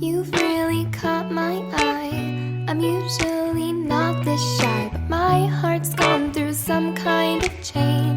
You've really caught my eye. I'm usually not this shy, but my heart's gone through some kind of change.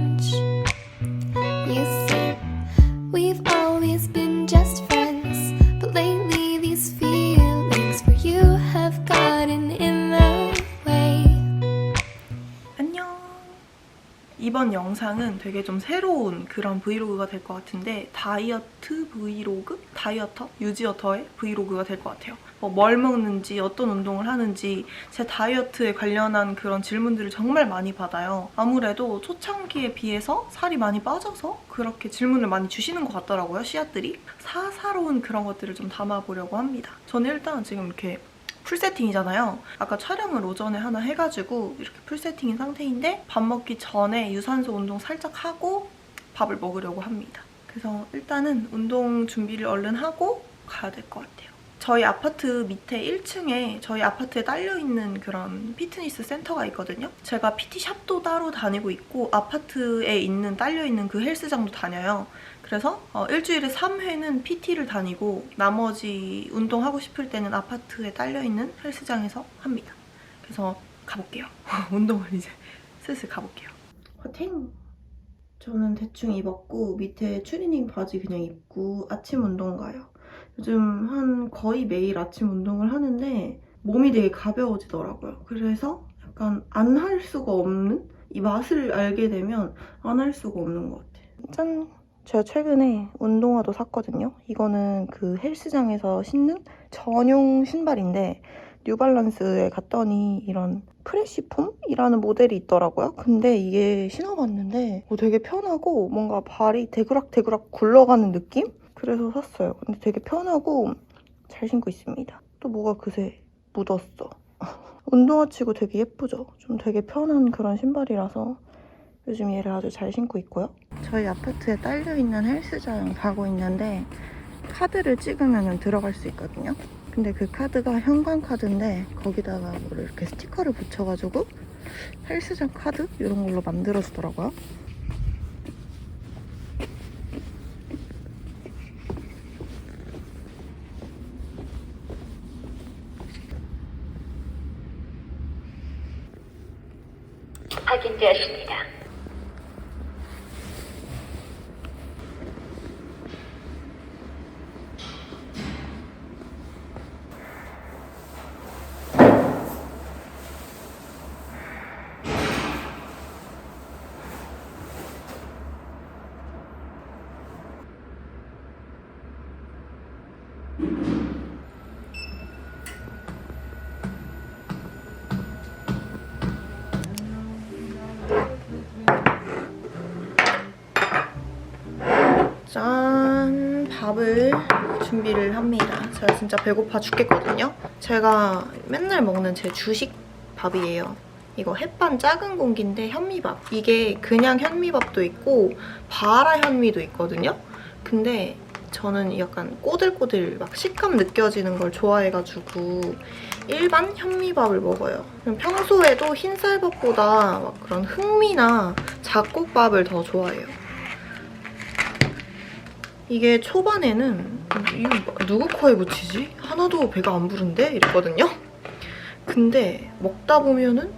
이번 영상은 되게 좀 새로운 그런 브이로그가 될 것 같은데 다이어트 브이로그? 다이어터? 유지어터의 브이로그가 될 것 같아요. 뭐뭘 먹는지 어떤 운동을 하는지 제 다이어트에 관련한 그런 질문들을 정말 많이 받아요. 아무래도 초창기에 비해서 살이 많이 빠져서 그렇게 질문을 많이 주시는 것 같더라고요. 씨앗들이. 사사로운 그런 것들을 좀 담아보려고 합니다. 저는 일단 지금 이렇게 풀 세팅이잖아요. 아까 촬영을 오전에 하나 해가지고 이렇게 풀 세팅인 상태인데 밥 먹기 전에 유산소 운동 살짝 하고 밥을 먹으려고 합니다. 그래서 일단은 운동 준비를 얼른 하고 가야 될 것 같아요. 저희 아파트 밑에 1층에 저희 아파트에 딸려있는 그런 피트니스 센터가 있거든요. 제가 PT샵도 따로 다니고 있고 아파트에 있는 딸려있는 그 헬스장도 다녀요. 그래서 어, 일주일에 3회는 PT를 다니고 나머지 운동하고 싶을 때는 아파트에 딸려있는 헬스장에서 합니다. 그래서 가볼게요. 운동을 이제 슬슬 가볼게요. 화팅! 저는 대충 입었고 밑에 추리닝 바지 그냥 입고 아침 운동 가요. 요즘 한 거의 매일 아침 운동을 하는데 몸이 되게 가벼워지더라고요. 그래서 약간 안 할 수가 없는 이 맛을 알게 되면 안 할 수가 없는 것 같아요. 짠! 제가 최근에 운동화도 샀거든요. 이거는 그 헬스장에서 신는 전용 신발인데 뉴발란스에 갔더니 이런 프레시폼이라는 모델이 있더라고요. 근데 이게 신어봤는데 어, 되게 편하고 뭔가 발이 대그락대그락 굴러가는 느낌? 그래서 샀어요. 근데 되게 편하고 잘 신고 있습니다. 또 뭐가 그새 묻었어. 운동화 치고 되게 예쁘죠? 좀 되게 편한 그런 신발이라서 요즘 얘를 아주 잘 신고 있고요. 저희 아파트에 딸려있는 헬스장 가고 있는데 카드를 찍으면 들어갈 수 있거든요. 근데 그 카드가 현관 카드인데 거기다가 뭐 이렇게 스티커를 붙여가지고 헬스장 카드 이런 걸로 만들어주더라고요. 확인되었습니다. 제가 진짜 배고파 죽겠거든요. 제가 맨날 먹는 제 주식 밥이에요. 이거 햇반 작은 공기인데 현미밥. 이게 그냥 현미밥도 있고 바라 현미도 있거든요. 근데 저는 약간 꼬들꼬들 막 식감 느껴지는 걸 좋아해가지고 일반 현미밥을 먹어요. 평소에도 흰쌀밥보다 막 그런 흑미나 잡곡밥을 더 좋아해요. 이게 초반에는 이거 누구 코에 묻히지? 하나도 배가 안 부른데? 이랬거든요. 근데 먹다 보면은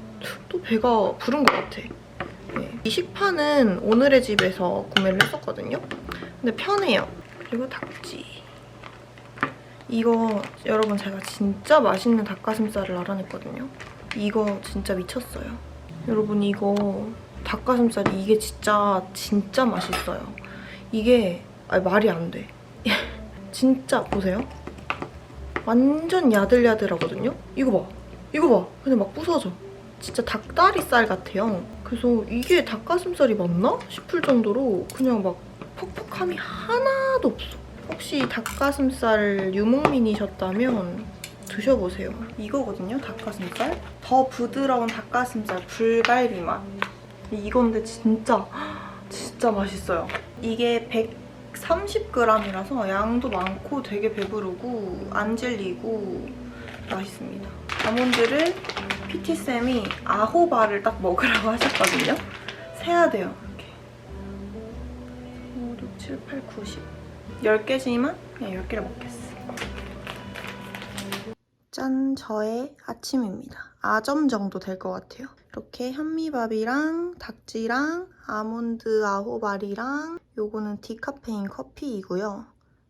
또 배가 부른 것 같아. 네. 이 식판은 오늘의 집에서 구매를 했었거든요. 근데 편해요. 그리고 닭지. 이거 여러분 제가 진짜 맛있는 닭가슴살을 알아냈거든요. 이거 진짜 미쳤어요. 여러분 이거 닭가슴살이 이게 진짜 진짜 맛있어요. 이게 아니, 말이 안 돼. 진짜 보세요. 완전 야들야들하거든요? 이거 봐. 이거 봐. 근데 막 부서져. 진짜 닭다리살 같아요. 그래서 이게 닭가슴살이 맞나? 싶을 정도로 그냥 막 퍽퍽함이 하나도 없어. 혹시 닭가슴살 유목민이셨다면 드셔보세요. 이거거든요, 닭가슴살. 더 부드러운 닭가슴살 불갈비 맛. 이건데 진짜 진짜 맛있어요. 이게 130g이라서 양도 많고 되게 배부르고 안 질리고 맛있습니다. 아몬드를 PT쌤이 아호바를 딱 먹으라고 하셨거든요. 세야 돼요. 이렇게. 5, 6, 7, 8, 9, 10. 10개지만 그냥 10개를 먹겠어. 짠, 저의 아침입니다. 아점 정도 될 것 같아요. 이렇게 현미밥이랑 닭지랑 아몬드 아호발이랑 요거는 디카페인 커피이고요.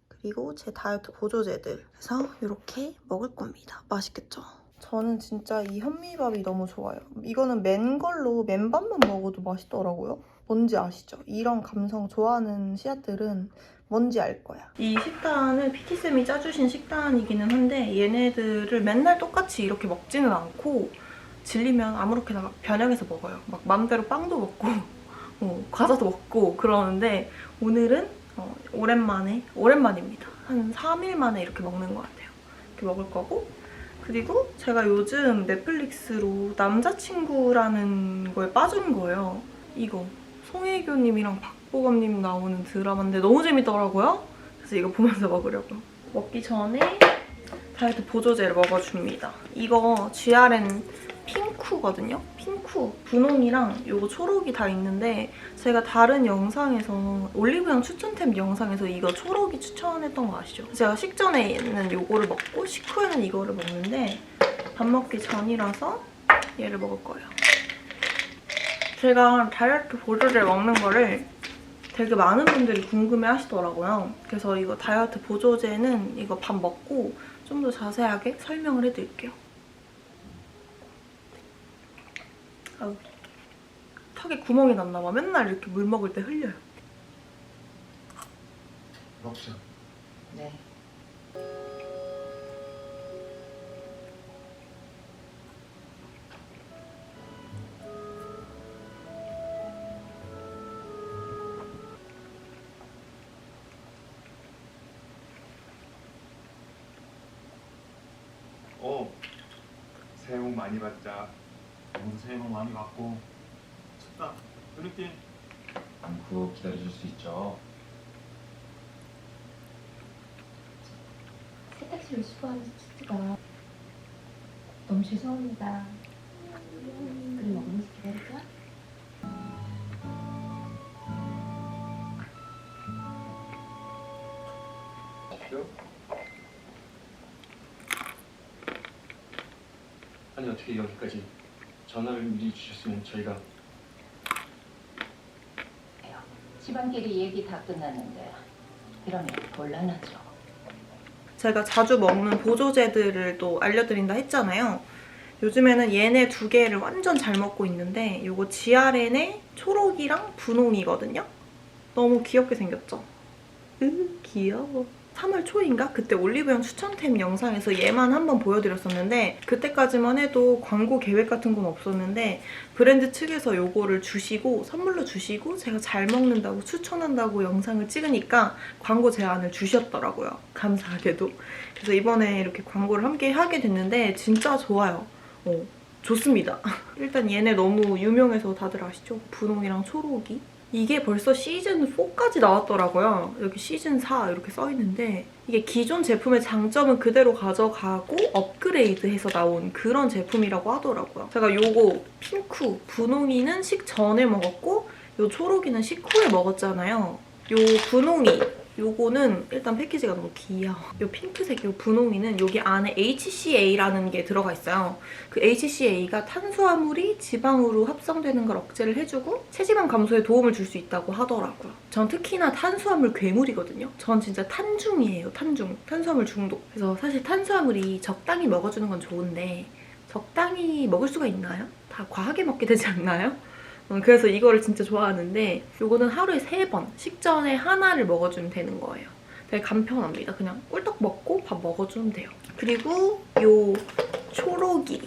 그리고 제 다이어트 보조제들 해서 이렇게 먹을 겁니다. 맛있겠죠? 저는 진짜 이 현미밥이 너무 좋아요. 이거는 맨 걸로 맨밥만 먹어도 맛있더라고요. 뭔지 아시죠? 이런 감성 좋아하는 씨앗들은 뭔지 알 거야. 이 식단을 PT쌤이 짜주신 식단이기는 한데 얘네들을 맨날 똑같이 이렇게 먹지는 않고 질리면 아무렇게나 막 변형해서 먹어요. 막 맘대로 빵도 먹고 어, 과자도 먹고 그러는데 오늘은 어, 오랜만에 오랜만입니다. 한 3일 만에 이렇게 먹는 것 같아요. 이렇게 먹을 거고 그리고 제가 요즘 넷플릭스로 남자친구라는 거에 빠진 거예요. 이거 송혜교님이랑 박보검님 나오는 드라마인데 너무 재밌더라고요. 그래서 이거 보면서 먹으려고. 먹기 전에 다이어트 보조제를 먹어줍니다. 이거 GRN 핑쿠거든요. 핑쿠 분홍이랑 요거 초록이 다 있는데 제가 다른 영상에서 올리브영 추천템 영상에서 이거 초록이 추천했던 거 아시죠? 제가 식전에는 요거를 먹고 식후에는 이거를 먹는데 밥 먹기 전이라서 얘를 먹을 거예요. 제가 다이어트 보조제 먹는 거를 되게 많은 분들이 궁금해 하시더라고요. 그래서 이거 다이어트 보조제는 이거 밥 먹고 좀 더 자세하게 설명을 해드릴게요. 아우, 턱에 구멍이 났나 봐. 맨날 이렇게 물 먹을 때 흘려요. 먹자. 네. 어. 새해 복 많이 받자. 새해 복 많이 받고. 춥다. 그렇게. 않고 기다려줄 수 있죠. 세탁실을 수거하는 스트가 너무 죄송합니다. 그래 먹으면서 기다릴까? 아니 어떻게 여기까지 전화를 미리 주셨으면 저희가 집안끼리 얘기 다 끝났는데 이러면 곤란하죠. 제가 자주 먹는 보조제들을 또 알려드린다 했잖아요. 요즘에는 얘네 두 개를 완전 잘 먹고 있는데 이거 GRN의 초록이랑 분홍이거든요. 너무 귀엽게 생겼죠? 으 귀여워. 3월 초인가? 그때 올리브영 추천템 영상에서 얘만 한번 보여드렸었는데 그때까지만 해도 광고 계획 같은 건 없었는데 브랜드 측에서 요거를 주시고 선물로 주시고 제가 잘 먹는다고 추천한다고 영상을 찍으니까 광고 제안을 주셨더라고요. 감사하게도. 그래서 이번에 이렇게 광고를 함께 하게 됐는데 진짜 좋아요. 어, 좋습니다. 일단 얘네 너무 유명해서 다들 아시죠? 분홍이랑 초록이. 이게 벌써 시즌 4까지 나왔더라고요. 여기 시즌 4 이렇게 써있는데 이게 기존 제품의 장점은 그대로 가져가고 업그레이드해서 나온 그런 제품이라고 하더라고요. 제가 요거 핑크, 분홍이는 식 전에 먹었고 요 초록이는 식 후에 먹었잖아요. 요 분홍이 요거는 일단 패키지가 너무 귀여워. 요 핑크색 요 분홍이는 여기 안에 HCA라는 게 들어가 있어요. 그 HCA가 탄수화물이 지방으로 합성되는 걸 억제를 해주고 체지방 감소에 도움을 줄 수 있다고 하더라고요. 전 특히나 탄수화물 괴물이거든요. 전 진짜 탄중이에요. 탄중. 탄수화물 중독. 그래서 사실 탄수화물이 적당히 먹어주는 건 좋은데 적당히 먹을 수가 있나요? 다 과하게 먹게 되지 않나요? 어, 그래서 이거를 진짜 좋아하는데 이거는 하루에 세 번 식전에 하나를 먹어주면 되는 거예요. 되게 간편합니다. 그냥 꿀떡 먹고 밥 먹어주면 돼요. 그리고 요 초록이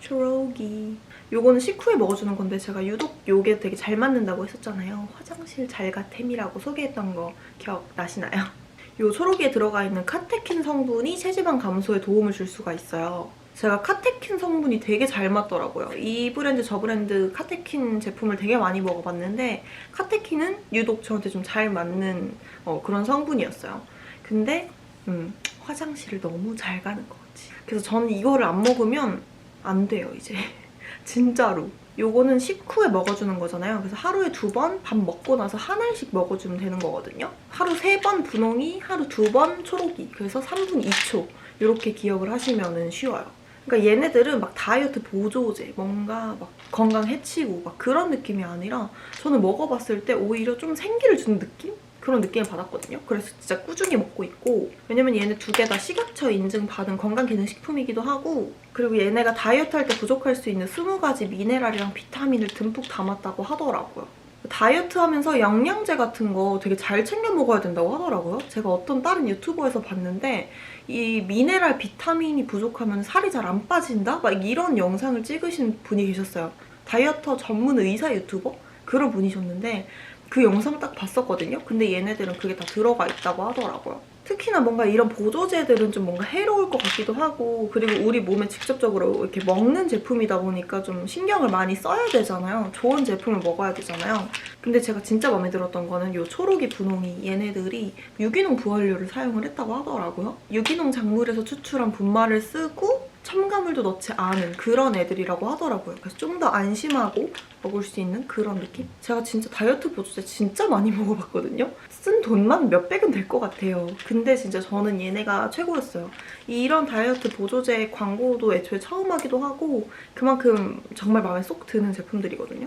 초록이 요거는 식후에 먹어주는 건데 제가 유독 요게 되게 잘 맞는다고 했었잖아요. 화장실 잘가템이라고 소개했던 거 기억나시나요? 요 초록이에 들어가 있는 카테킨 성분이 체지방 감소에 도움을 줄 수가 있어요. 제가 카테킨 성분이 되게 잘 맞더라고요. 이 브랜드 저 브랜드 카테킨 제품을 되게 많이 먹어봤는데 카테킨은 유독 저한테 좀 잘 맞는 어, 그런 성분이었어요. 근데 음, 화장실을 너무 잘 가는 거지. 그래서 저는 이거를 안 먹으면 안 돼요 이제. 진짜로. 요거는 식후에 먹어주는 거잖아요. 그래서 하루에 두 번 밥 먹고 나서 한 알씩 먹어주면 되는 거거든요. 하루 세 번 분홍이, 하루 두 번 초록이. 그래서 3분 2초. 이렇게 기억을 하시면 쉬워요. 그러니까 얘네들은 막 다이어트 보조제, 뭔가 막 건강 해치고 막 그런 느낌이 아니라 저는 먹어봤을 때 오히려 좀 생기를 주는 느낌? 그런 느낌을 받았거든요. 그래서 진짜 꾸준히 먹고 있고 왜냐면 얘네 두 개 다 식약처 인증 받은 건강기능식품이기도 하고 그리고 얘네가 다이어트 할 때 부족할 수 있는 20가지 미네랄이랑 비타민을 듬뿍 담았다고 하더라고요. 다이어트 하면서 영양제 같은 거 되게 잘 챙겨 먹어야 된다고 하더라고요. 제가 어떤 다른 유튜버에서 봤는데 이 미네랄 비타민이 부족하면 살이 잘 안 빠진다? 막 이런 영상을 찍으신 분이 계셨어요. 다이어터 전문 의사 유튜버? 그런 분이셨는데 그 영상 딱 봤었거든요. 근데 얘네들은 그게 다 들어가 있다고 하더라고요. 특히나 뭔가 이런 보조제들은 좀 뭔가 해로울 것 같기도 하고 그리고 우리 몸에 직접적으로 이렇게 먹는 제품이다 보니까 좀 신경을 많이 써야 되잖아요. 좋은 제품을 먹어야 되잖아요. 근데 제가 진짜 마음에 들었던 거는 이 초록이 분홍이 얘네들이 유기농 부활료를 사용을 했다고 하더라고요. 유기농 작물에서 추출한 분말을 쓰고 첨가물도 넣지 않은 그런 애들이라고 하더라고요. 그래서 좀 더 안심하고 먹을 수 있는 그런 느낌? 제가 진짜 다이어트 보조제 진짜 많이 먹어봤거든요. 쓴 돈만 몇백은 될 것 같아요. 근데 진짜 저는 얘네가 최고였어요. 이런 다이어트 보조제 광고도 애초에 처음 하기도 하고 그만큼 정말 마음에 쏙 드는 제품들이거든요.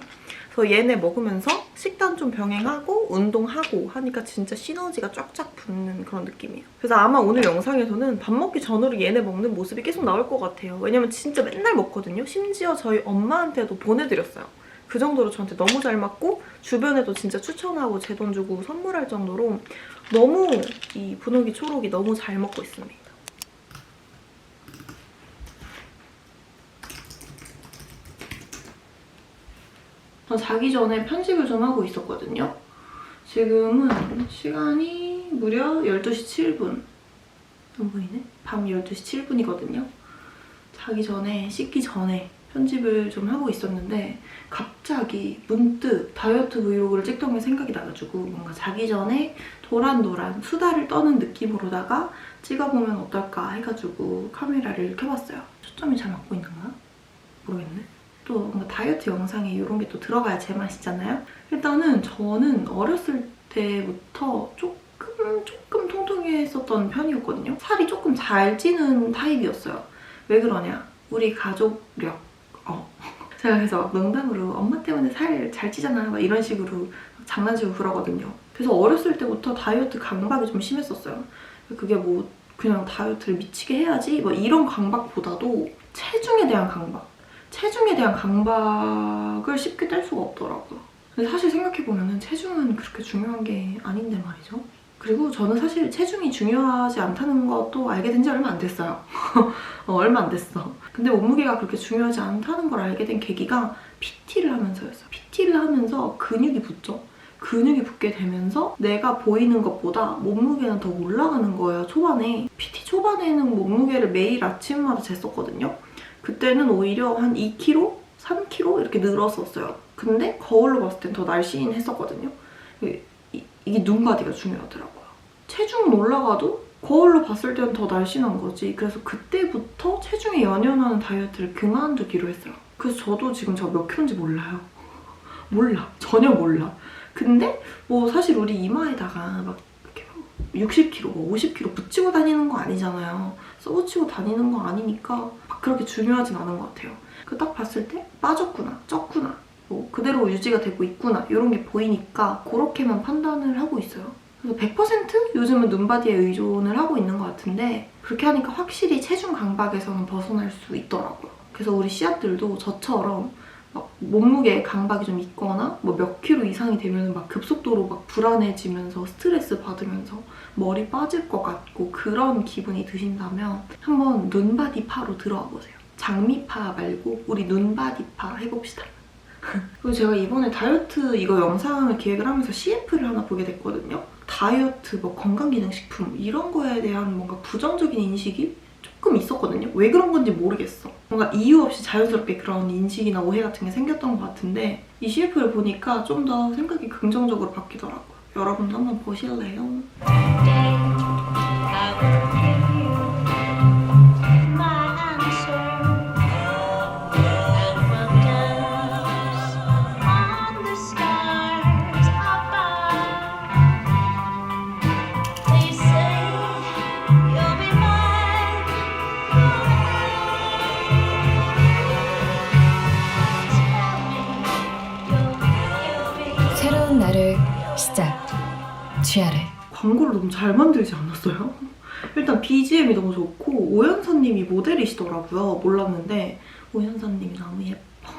그래서 얘네 먹으면서 식단 좀 병행하고 운동하고 하니까 진짜 시너지가 쫙쫙 붙는 그런 느낌이에요. 그래서 아마 오늘 영상에서는 밥 먹기 전으로 얘네 먹는 모습이 계속 나올 것 같아요. 왜냐면 진짜 맨날 먹거든요. 심지어 저희 엄마한테도 보내드렸어요. 그 정도로 저한테 너무 잘 맞고 주변에도 진짜 추천하고 제 돈 주고 선물할 정도로 너무 이 분홍이 초록이 너무 잘 먹고 있습니다. 저 자기 전에 편집을 좀 하고 있었거든요. 지금은 시간이 무려 12시 7분. 안 보이네? 밤 12시 7분이거든요. 자기 전에, 씻기 전에 편집을 좀 하고 있었는데 갑자기 문득 다이어트 브이로그를 찍던 게 생각이 나가지고 뭔가 자기 전에 도란도란 수다를 떠는 느낌으로다가 찍어보면 어떨까 해가지고 카메라를 켜봤어요. 초점이 잘 맞고 있는가? 다이어트 영상에 이런 게 또 들어가야 제맛이잖아요. 일단은 저는 어렸을 때부터 조금 조금 통통했었던 편이었거든요. 살이 조금 잘 찌는 타입이었어요. 왜 그러냐? 우리 가족력. 어. 제가 그래서 막 농담으로 엄마 때문에 살 잘 찌잖아. 막 이런 식으로 장난치고 그러거든요. 그래서 어렸을 때부터 다이어트 강박이 좀 심했었어요. 그게 뭐 그냥 다이어트를 미치게 해야지 뭐 이런 강박보다도 체중에 대한 강박. 체중에 대한 강박을 쉽게 뗄 수가 없더라고요. 근데 사실 생각해보면 체중은 그렇게 중요한 게 아닌데 말이죠. 그리고 저는 사실 체중이 중요하지 않다는 것도 알게 된 지 얼마 안 됐어요. 어, 얼마 안 됐어. 근데 몸무게가 그렇게 중요하지 않다는 걸 알게 된 계기가 PT를 하면서였어요. PT를 하면서 근육이 붙죠. 근육이 붙게 되면서 내가 보이는 것보다 몸무게는 더 올라가는 거예요, 초반에. PT 초반에는 몸무게를 매일 아침마다 쟀었거든요. 그때는 오히려 한 2kg? 3kg? 이렇게 늘었었어요. 근데 거울로 봤을 땐 더 날씬 했었거든요. 이- 이- 이게 눈바디가 중요하더라고요. 체중은 올라가도 거울로 봤을 때는 더 날씬한 거지. 그래서 그때부터 체중에 연연하는 다이어트를 그만두기로 했어요. 그래서 저도 지금 저 몇 킬로인지 몰라요. 몰라. 전혀 몰라. 근데 뭐 사실 우리 이마에다가 막 60kg, 뭐 50kg 붙이고 다니는 거 아니잖아요. 써붙이고 다니는 거 아니니까 막 그렇게 중요하진 않은 것 같아요. 그 딱 봤을 때 빠졌구나, 쪘구나, 뭐 그대로 유지가 되고 있구나 이런 게 보이니까 그렇게만 판단을 하고 있어요. 그래서 100% 요즘은 눈바디에 의존을 하고 있는 것 같은데 그렇게 하니까 확실히 체중 강박에서는 벗어날 수 있더라고요. 그래서 우리 씨앗들도 저처럼 막 몸무게 강박이 좀 있거나 뭐 몇 킬로 이상이 되면 막 급속도로 막 불안해지면서 스트레스 받으면서 머리 빠질 것 같고 그런 기분이 드신다면 한번 눈바디파로 들어와 보세요. 장미파 말고 우리 눈바디파 해봅시다. 그리고 제가 이번에 다이어트 이거 영상을 기획을 하면서 CF를 하나 보게 됐거든요. 다이어트, 뭐 건강기능식품 이런 거에 대한 뭔가 부정적인 인식이 조금 있었거든요. 왜 그런 건지 모르겠어. 뭔가 이유 없이 자연스럽게 그런 인식이나 오해 같은 게 생겼던 것 같은데 이 CF를 보니까 좀 더 생각이 긍정적으로 바뀌더라고요. 여러분도 한번 보실래요? 잘 만들지 않았어요? 일단 BGM이 너무 좋고 오연서님이 모델이시더라고요. 몰랐는데 오연서님이 너무 예뻐.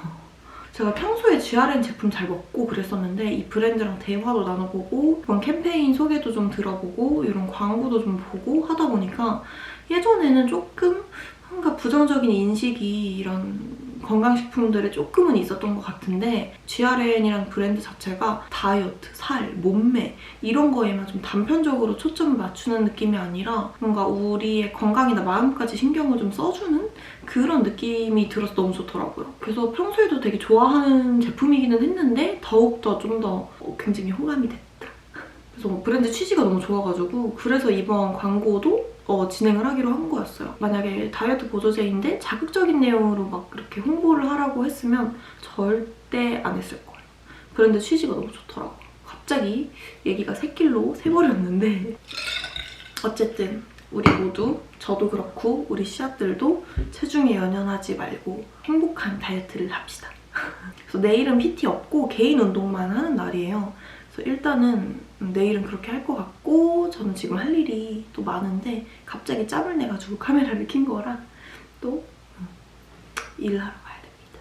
제가 평소에 GRN 제품 잘 먹고 그랬었는데 이 브랜드랑 대화도 나눠보고 이런 캠페인 소개도 좀 들어보고 이런 광고도 좀 보고 하다 보니까 예전에는 조금 뭔가 부정적인 인식이 이런 건강식품들에 조금은 있었던 것 같은데 GRN이라는 브랜드 자체가 다이어트, 살, 몸매 이런 거에만 좀 단편적으로 초점을 맞추는 느낌이 아니라 뭔가 우리의 건강이나 마음까지 신경을 좀 써주는 그런 느낌이 들어서 너무 좋더라고요. 그래서 평소에도 되게 좋아하는 제품이기는 했는데 더욱더 좀 더 굉장히 호감이 됐다. 그래서 브랜드 취지가 너무 좋아가지고 그래서 이번 광고도 어, 진행을 하기로 한 거였어요. 만약에 다이어트 보조제인데 자극적인 내용으로 막 이렇게 홍보를 하라고 했으면 절대 안 했을 거예요. 브랜드 취지가 너무 좋더라고요. 갑자기 얘기가 새길로 새버렸는데 어쨌든 우리 모두 저도 그렇고 우리 씨앗들도 체중에 연연하지 말고 행복한 다이어트를 합시다. 그래서 내일은 PT 없고 개인 운동만 하는 날이에요. 그래서 일단은 음, 내일은 그렇게 할 것 같고 저는 지금 할 일이 또 많은데 갑자기 짬을 내가지고 카메라를 킨 거라 또 음, 일을 하러 가야 됩니다.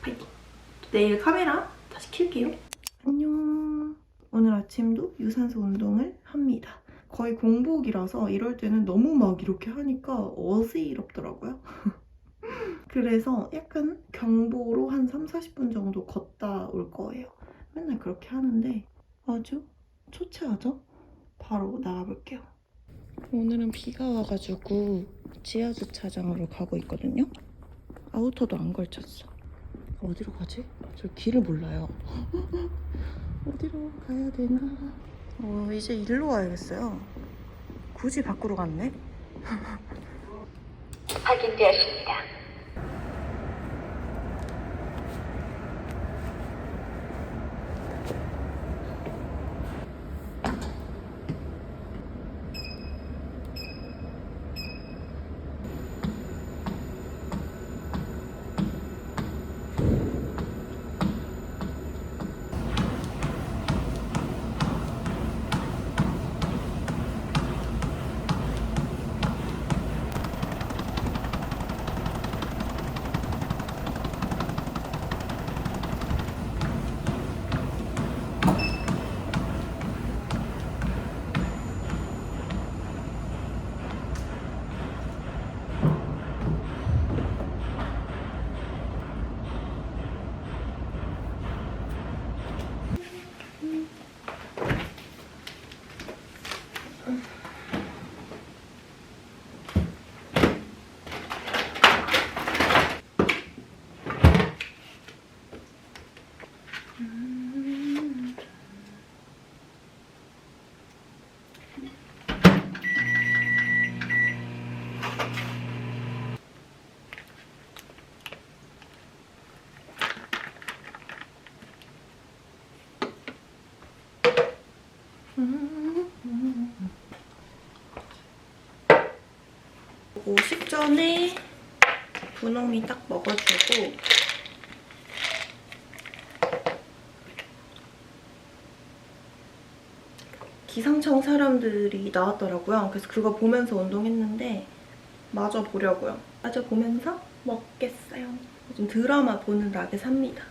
파이팅! 내일 카메라 다시 킬게요. 안녕. 오늘 아침도 유산소 운동을 합니다. 거의 공복이라서 이럴 때는 너무 막 이렇게 하니까 어지럽더라고요. 그래서 약간 경보로 한 3, 40분 정도 걷다 올 거예요. 맨날 그렇게 하는데 아주 초췌하죠? 바로 나가볼게요. 오늘은 비가 와가지고 지하 주차장으로 가고 있거든요. 아우터도 안 걸쳤어. 어디로 가지? 저 길을 몰라요. 어디로 가야 되나? 어, 이제 일로 와야겠어요. 굳이 밖으로 갔네? 확인되었습니다. 오 식전에 분홍이 딱 먹어주고 기상청 사람들이 나왔더라고요. 그래서 그거 보면서 운동했는데 마저 보려고요. 마저 보면서 먹겠어요. 요즘 드라마 보는 낙에 삽니다.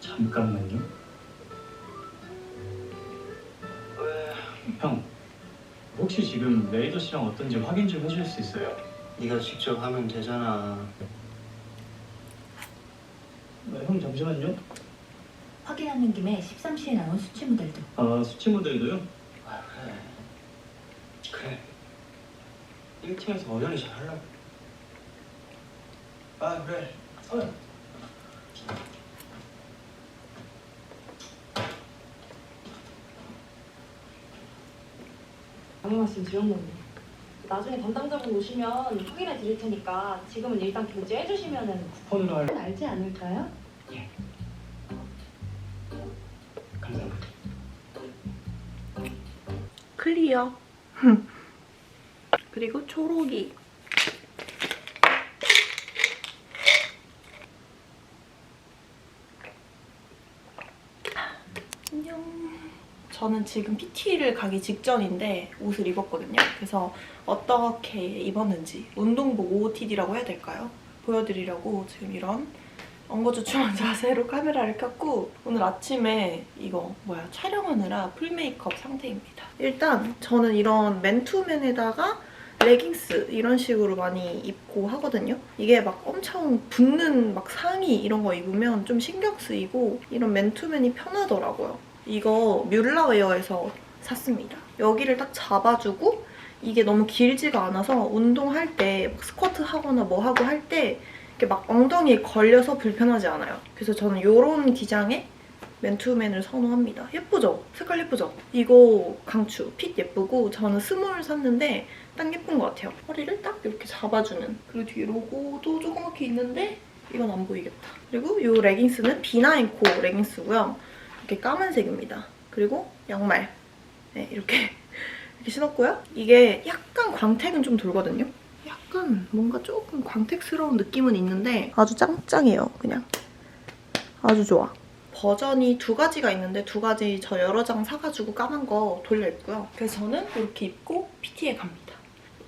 잠깐만요. 혹시 지금 레이더 씨랑 어떤지 확인 좀 해줄 수 있어요? 네가 직접 하면 되잖아. 네, 형 잠시만요. 확인하는 김에 13시에 나온 수치 모델도 아 수치 모델도요? 아 그래. 그래. 1팀에서 어련히 잘 하려고. 아 그래. 어. 양해 말씀 드렸는데 나중에 담당자분 오시면 확인해 드릴 테니까 지금은 일단 결제해 주시면은 쿠폰으로 할. 알지 않을까요? 감사합니다. 클리어. 그리고 초록이. 저는 지금 PT를 가기 직전인데 옷을 입었거든요. 그래서 어떻게 입었는지 운동복 OOTD라고 해야 될까요? 보여드리려고 지금 이런 엉거주춤한 자세로 카메라를 켰고 오늘 아침에 이거 뭐야 촬영하느라 풀메이크업 상태입니다. 일단 저는 이런 맨투맨에다가 레깅스 이런 식으로 많이 입고 하거든요. 이게 막 엄청 붙는 막 상의 이런 거 입으면 좀 신경 쓰이고 이런 맨투맨이 편하더라고요. 이거 뮬라웨어에서 샀습니다. 여기를 딱 잡아주고 이게 너무 길지가 않아서 운동할 때막 스쿼트 하거나 뭐 하고 할 때 이렇게 막 엉덩이에 걸려서 불편하지 않아요. 그래서 저는 이런 기장의 맨투맨을 선호합니다. 예쁘죠? 색깔 예쁘죠? 이거 강추. 핏 예쁘고 저는 스몰 샀는데 딱 예쁜 것 같아요. 허리를 딱 이렇게 잡아주는. 그리고 뒤에 로고도 조그맣게 있는데 이건 안 보이겠다. 그리고 이 레깅스는 B9코 레깅스고요. 이렇게 까만색입니다. 그리고 양말. 네, 이렇게 이렇게 신었고요. 이게 약간 광택은 좀 돌거든요. 약간 뭔가 조금 광택스러운 느낌은 있는데 아주 짱짱해요, 그냥. 아주 좋아. 버전이 두 가지가 있는데 두 가지 저 여러 장 사가지고 까만 거 돌려 입고요. 그래서 저는 이렇게 입고 PT에 갑니다.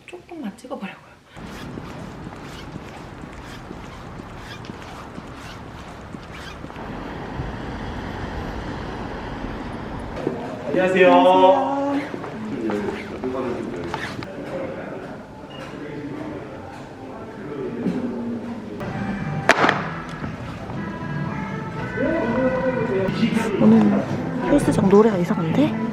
조금만 찍어보려고요. 안녕하세요. 오늘 헬스장 노래가 이상한데?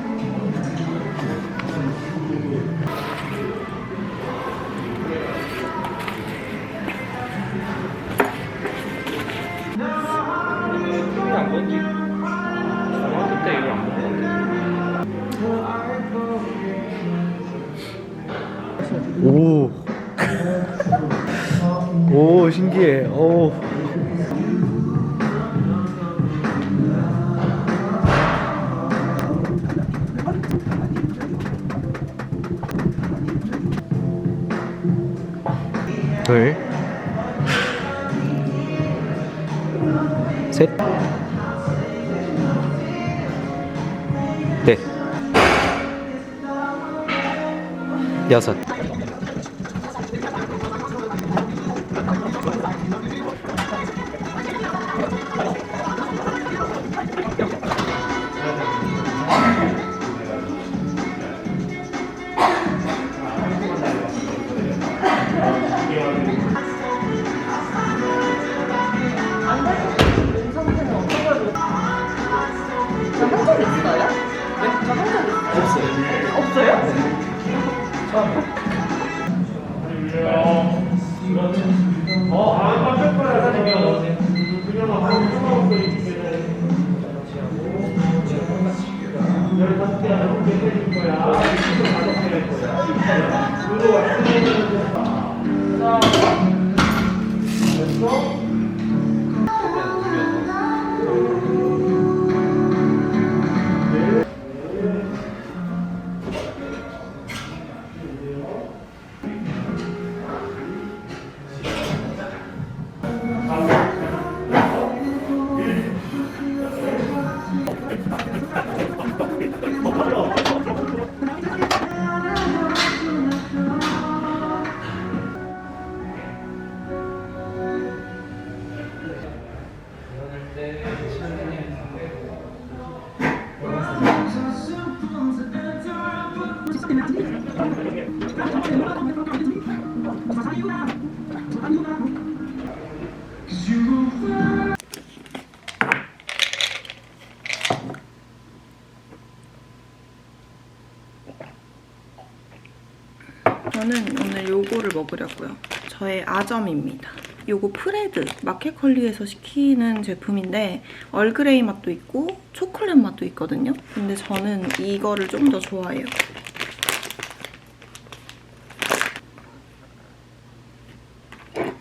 먹으려고요. 저의 아점입니다. 요거 프레드 마켓컬리에서 시키는 제품인데 얼그레이 맛도 있고 초콜릿 맛도 있거든요. 근데 저는 이거를 좀 더 좋아해요.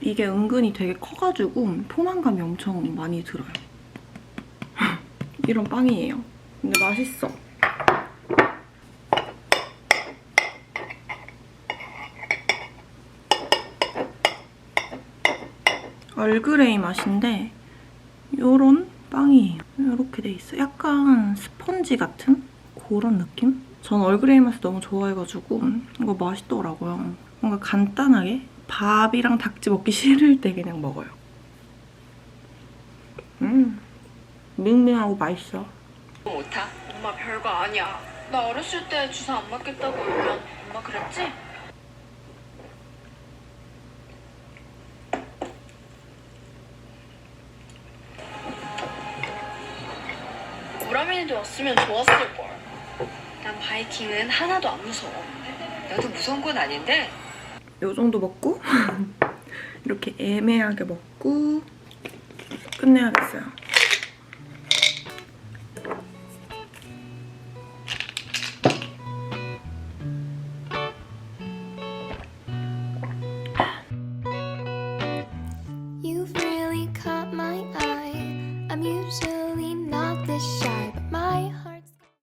이게 은근히 되게 커가지고 포만감이 엄청 많이 들어요. 이런 빵이에요. 근데 맛있어. 얼그레이 맛인데 요런 빵이에요. 이렇게 돼 있어. 약간 스펀지 같은 그런 느낌? 전 얼그레이 맛을 너무 좋아해가지고 이거 맛있더라고요. 뭔가 간단하게 밥이랑 닭지 먹기 싫을 때 그냥 먹어요. 음, 밍밍하고 맛있어. 엄마 별거 아니야. 나 어렸을 때 주사 안 맞겠다고 울면 엄마 그랬지? 우라민이도 왔으면 좋았을 걸. 난 바이킹은 하나도 안 무서워. 나도 무서운 건 아닌데 요 정도 먹고 이렇게 애매하게 먹고 끝내야겠어요.